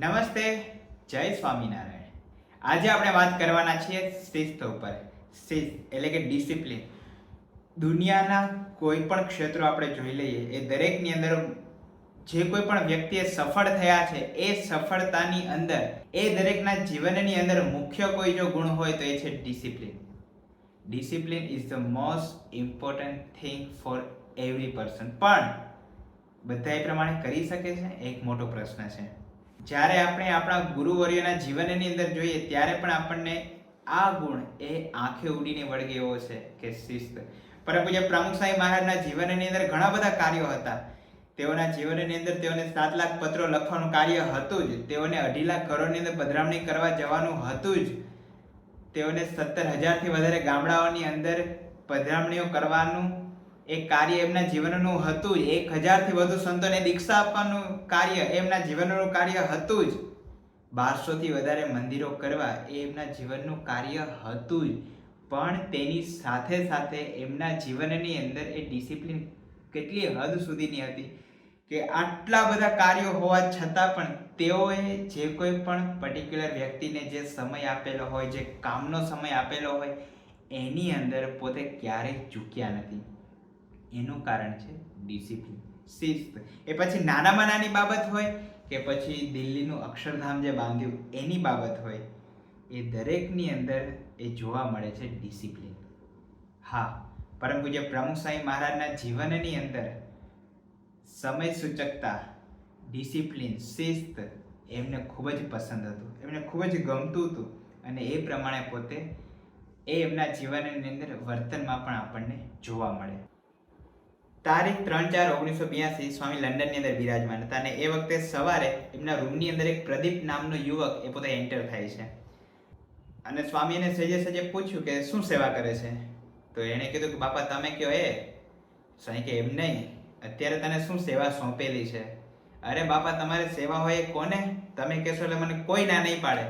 નમસ્તે, જય સ્વામિનારાયણ. આજે આપણે વાત કરવાના છીએ શિસ્ત ઉપર. શિસ્ત એટલે કે ડિસિપ્લિન. દુનિયાના કોઈ પણ ક્ષેત્રો આપણે જોઈ લઈએ, એ દરેકની અંદર જે કોઈ પણ વ્યક્તિએ સફળ થયા છે, એ સફળતાની અંદર, એ દરેકના જીવનની અંદર મુખ્ય કોઈ જો ગુણ હોય તો એ છે discipline. Discipline is the most important thing for every person. પણ, બધા એ પ્રમાણે કરી શકે છે? એક મોટો પ્રશ્ન છે. જ્યારે આપણે આપણા ગુરુવર્યોના જીવનની અંદર જોઈએ, ત્યારે પણ આપણને આ ગુણ એ આંખે ઉડીને વળગે એવો છે કે શિસ્ત. પરંતુ જે પ્રમુખ સાંઈ મહારાજના જીવનની અંદર ઘણા બધા કાર્યો હતા. તેઓના જીવનની અંદર તેઓને સાત લાખ પત્રો લખવાનું કાર્ય હતું જ. તેઓને અઢી લાખ કરોડની અંદર પધરામણી કરવા જવાનું હતું જ. તેઓને સત્તર હજારથી વધારે ગામડાઓની અંદર પધરામણીઓ કરવાનું એક કાર્ય એમના જીવનનું હતું જ. એક હજારથી વધુ સંતોને દીક્ષા આપવાનું કાર્ય એમના જીવનનું કાર્ય હતું જ. બારસોથી વધારે મંદિરો કરવા એ એમના જીવનનું કાર્ય હતું જ. પણ તેની સાથે સાથે એમના જીવનની અંદર એ ડિસિપ્લિન કેટલી હદ સુધીની હતી કે આટલા બધા કાર્યો હોવા છતાં પણ તેઓએ જે કોઈ પણ પર્ટિક્યુલર વ્યક્તિને જે સમય આપેલો હોય, જે કામનો સમય આપેલો હોય, એની અંદર પોતે ક્યારેય ચૂક્યા નથી. એનું કારણ છે ડિસિપ્લિન. શિસ્ત. એ પછી નાનામાં નાની બાબત હોય કે પછી દિલ્હીનું અક્ષરધામ જે બાંધ્યું, એની બાબત હોય, એ દરેકની અંદર એ જોવા મળે છે ડિસિપ્લિન. હા પરમ પૂજ્ય પ્રમુખ સાંઈ મહારાજના જીવનની અંદર સમય સૂચકતા, ડિસિપ્લિન, શિસ્ત એમને ખૂબ જ પસંદ હતું. એમને ખૂબ જ ગમતું હતું અને એ પ્રમાણે પોતે એ એમના જીવનની અંદર વર્તનમાં પણ આપણને જોવા મળે. તારીખ ત્રણ ચાર ઓગણીસો બ્યાસી સ્વામી લંડનની અંદર બિરાજમાન હતા અને એ વખતે સવારે એમના રૂમની અંદર એક પ્રદીપ નામનો યુવક એ પોતે એન્ટર થાય છે. અને સ્વામીને સજે સજે પૂછ્યું કે શું સેવા કરે છે? તો એણે કીધું કે, બાપા, તમે કહો એ. સ્વામી કે, એમ નહીં. અત્યારે તને શું સેવા સોંપેલી છે? અરે બાપા, તમારે સેવા હોય એ કોને? તમે કહેશો એટલે મને કોઈ ના નહીં પાડે.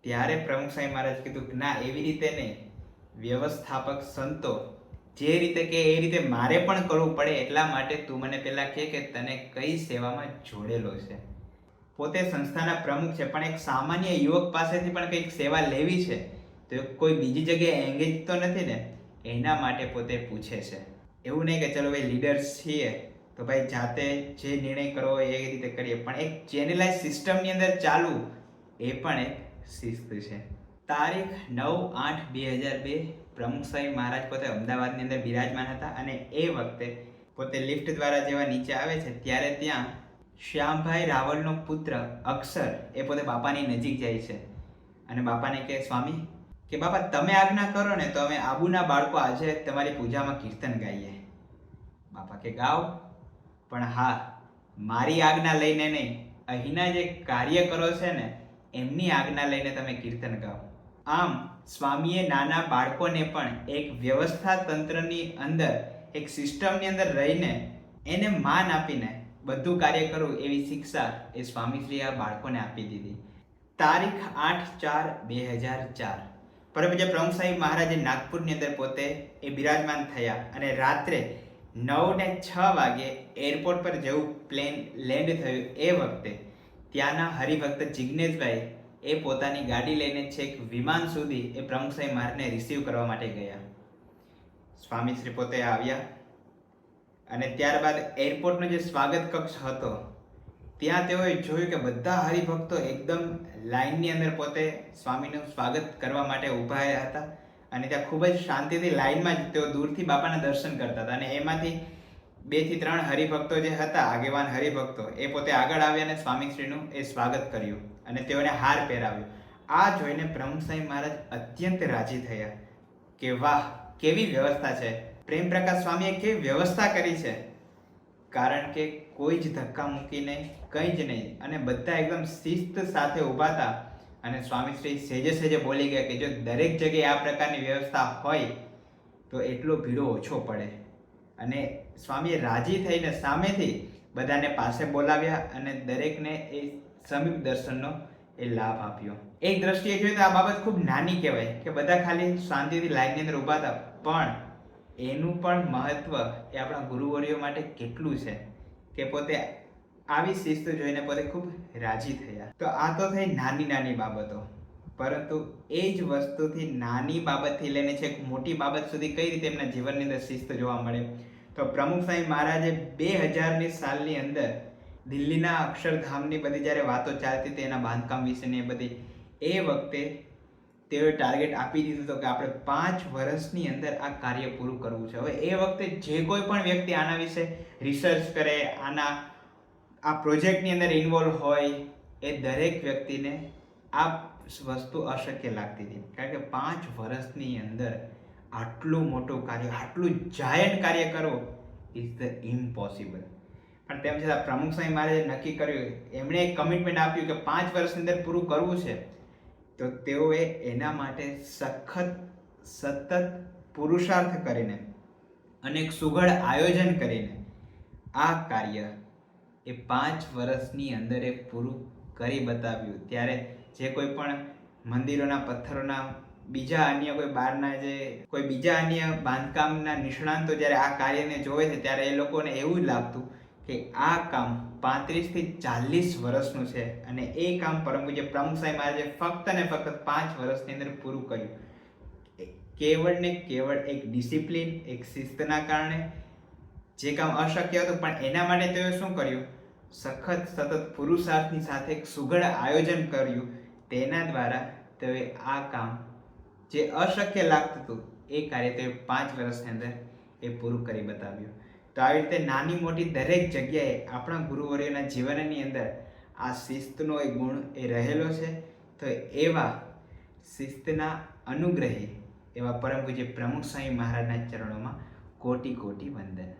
ત્યારે પ્રમુખ સાંઈ મહારાજ કીધું ના, એવી રીતે નહીં. વ્યવસ્થાપક સંતો જે રીતે કે એ રીતે મારે પણ કરવું પડે એટલા માટે તું મને પહેલાં કહે કે તને કઈ સેવામાં જોડેલો છે. પોતે સંસ્થાના પ્રમુખ છે, પણ એક સામાન્ય યુવક પાસેથી પણ કંઈક સેવા લેવી છે, તો કોઈ બીજી જગ્યાએ એંગેજ તો નથી ને, એના માટે પોતે પૂછે છે. એવું નહીં કે ચલો ભાઈ લીડર્સ છીએ, તો ભાઈ જાતે જે નિર્ણય કરવો એ રીતે કરીએ, પણ એક ચેનલાઇઝ સિસ્ટમની અંદર ચાલવું એ પણ એક શિસ્ત છે. તારીખ નવ આઠ બે હજાર બે પ્રમુખ સ્વામી મહારાજ પોતે અમદાવાદની અંદર બિરાજમાન હતા અને એ વખતે પોતે લિફ્ટ દ્વારા જેવા નીચે આવે છે, ત્યારે ત્યાં શ્યામભાઈ રાવલનો પુત્ર અક્ષર એ પોતે બાપાની નજીક જાય છે. અને બાપાને કહે, સ્વામી, કે બાપા, તમે આજ્ઞા કરો ને તો અમે આબુના બાળકો આજે તમારી પૂજામાં કીર્તન ગાઈએ. બાપા કે, ગાઓ. પણ હા, મારી આજ્ઞા લઈને નહીં, અહીંના જે કાર્યકરો છે ને, એમની આજ્ઞા લઈને તમે કીર્તન ગાઓ. આમ, સ્વામીએ નાના બાળકોને પણ એક વ્યવસ્થા તંત્રની અંદર, એક સિસ્ટમની અંદર રહીને એને માન આપીને બધું કાર્ય કરવું એવી શિક્ષા એ સ્વામીશ્રી આ બાળકોને આપી દીધી. તારીખ આઠ ચાર બે હજાર ચાર. પરમપૂજ્ય પ્રમુખ સાહેબ મહારાજે નાગપુરની અંદર પોતે એ બિરાજમાન થયા અને રાત્રે નવ ને છ વાગે એરપોર્ટ પર જેવું પ્લેન લેન્ડ થયું એ વખતે. ત્યાંના હરિભક્ત જિજ્ઞેશભાઈ એ પોતાની ગાડી લઈને છેક વિમાન સુધી એ પ્રમુખ સાહેબ મહારાજને રિસીવ કરવા માટે ગયા. સ્વામી શ્રી પોતે આવ્યા અને ત્યારબાદ એરપોર્ટનો જે સ્વાગત કક્ષ હતો, ત્યાં તેઓએ જોયું કે બધા હરિભક્તો એકદમ લાઇનની અંદર પોતે સ્વામીનું સ્વાગત કરવા માટે ઊભા હતા અને ત્યાં ખૂબ જ શાંતિથી લાઇનમાં જ તેઓ દૂરથી બાપાના દર્શન કરતા હતા અને એમાંથી બેથી ત્રણ હરિભક્તો જે હતા, આગેવાન હરિભક્તો, એ પોતે આગળ આવ્યા અને સ્વામીશ્રીનું એ સ્વાગત કર્યું. અને તેઓને હાર પહેરાવ્યો. આ જોઈને પ્રમુખ સાહેબ મહારાજ અત્યંત રાજી થયા કે વાહ, કેવી વ્યવસ્થા છે. પ્રેમ પ્રકાશ સ્વામીએ કેવી વ્યવસ્થા કરી છે. કારણ કે કોઈ જ ધક્કા મૂકીને કંઈ જ નહીં અને બધા એકદમ શિસ્ત સાથે ઊભા હતા. અને સ્વામીશ્રી સેજે સેજે બોલી ગયા કે જો દરેક જગ્યાએ આ પ્રકારની વ્યવસ્થા હોય, તો એટલો ભીડો ઓછો પડે. અને સ્વામીએ રાજી થઈને સામેથી બધાને પાસે બોલાવ્યા અને દરેકને એ સમીપ દર્શનનો એ લાભ આપ્યો. એક દ્રષ્ટિએ જોઈએ તો આ બાબત ખૂબ નાની કહેવાય કે બધા ખાલી શાંતિથી લાઈનની અંદર ઊભા હતા, પણ એનું પણ મહત્વ એ આપણા ગુરુવર્યો માટે કેટલું છે કે પોતે આવી શિસ્ત જોઈને પોતે ખૂબ રાજી થયા. તો આ તો થઈ નાની નાની બાબતો. પરંતુ એ જ વસ્તુથી નાની બાબતથી લઈને છેક મોટી બાબત સુધી કઈ રીતે એમના જીવનની અંદર શિસ્ત જોવા મળે? તો પ્રમુખ સ્વામી મહારાજે બે હજારની સાલની અંદર દિલ્હીના અક્ષરધામની બધી જ્યારે વાતો ચાલતી હતી એના બાંધકામ વિશેની એ બધી, એ વખતે તેઓએ ટાર્ગેટ આપી દીધું હતું કે આપણે પાંચ વર્ષની અંદર આ કાર્ય પૂરું કરવું છે. હવે એ વખતે જે કોઈ પણ વ્યક્તિ આના વિશે રિસર્ચ કરે, આના, આ પ્રોજેક્ટની અંદર ઇન્વોલ્વ હોય, એ દરેક વ્યક્તિને આ વસ્તુ અશક્ય લાગતી હતી. કારણ કે પાંચ વર્ષની અંદર આટલું મોટું કાર્ય, આટલું જાયન્ટ કાર્ય કરવું ઇઝ ધ ઇમ્પોસિબલ પણ તેમ છતાં પ્રમુખ સ્વામી મહારાજે નક્કી કર્યું, એમણે એક કમિટમેન્ટ આપ્યું કે પાંચ વર્ષની અંદર પૂરું કરવું છે. તો તેઓએ એના માટે સખત, સતત પુરુષાર્થ કરીને અને એક સુઘડ આયોજન કરીને આ કાર્ય એ પાંચ વર્ષની અંદર એ પૂરું કરી બતાવ્યું. ત્યારે જે કોઈ પણ મંદિરોના પથ્થરોના, બીજા અન્ય કોઈ બહારના જે, કોઈ બીજા અન્ય બાંધકામના નિષ્ણાંતો જ્યારે આ કાર્યને જોવે છે, ત્યારે એ લોકોને એવું જ લાગતું કે આ કામ પાંત્રીસથી ચાલીસ વર્ષનું છે અને એ કામ પરમ પૂજ્ય પ્રમુખ સાહેબ મહારાજે ફક્ત ને ફક્ત પાંચ વર્ષની અંદર પૂરું કર્યું. કેવળ ને કેવળ એક ડિસિપ્લિન, એક શિસ્તના કારણે જે કામ અશક્ય હતું, પણ એના માટે તેઓએ શું કર્યું? સખત, સતત પુરુષાર્થની સાથે એક સુઘડ આયોજન કર્યું. તેના દ્વારા તેઓએ આ કામ જે અશક્ય લાગતું હતું, એ કાર્ય તેઓએ પાંચ વર્ષની અંદર એ પૂરું કરી બતાવ્યું. તો આવી રીતે નાની મોટી દરેક જગ્યાએ આપણા ગુરુવર્યોના જીવનની અંદર આ શિસ્તનો એક ગુણ એ રહેલો છે. તો એવા શિસ્તના અનુગ્રહી એવા પરમ પૂજ્ય પ્રમુખ સ્વામી મહારાજના ચરણોમાં કોટી કોટી વંદન.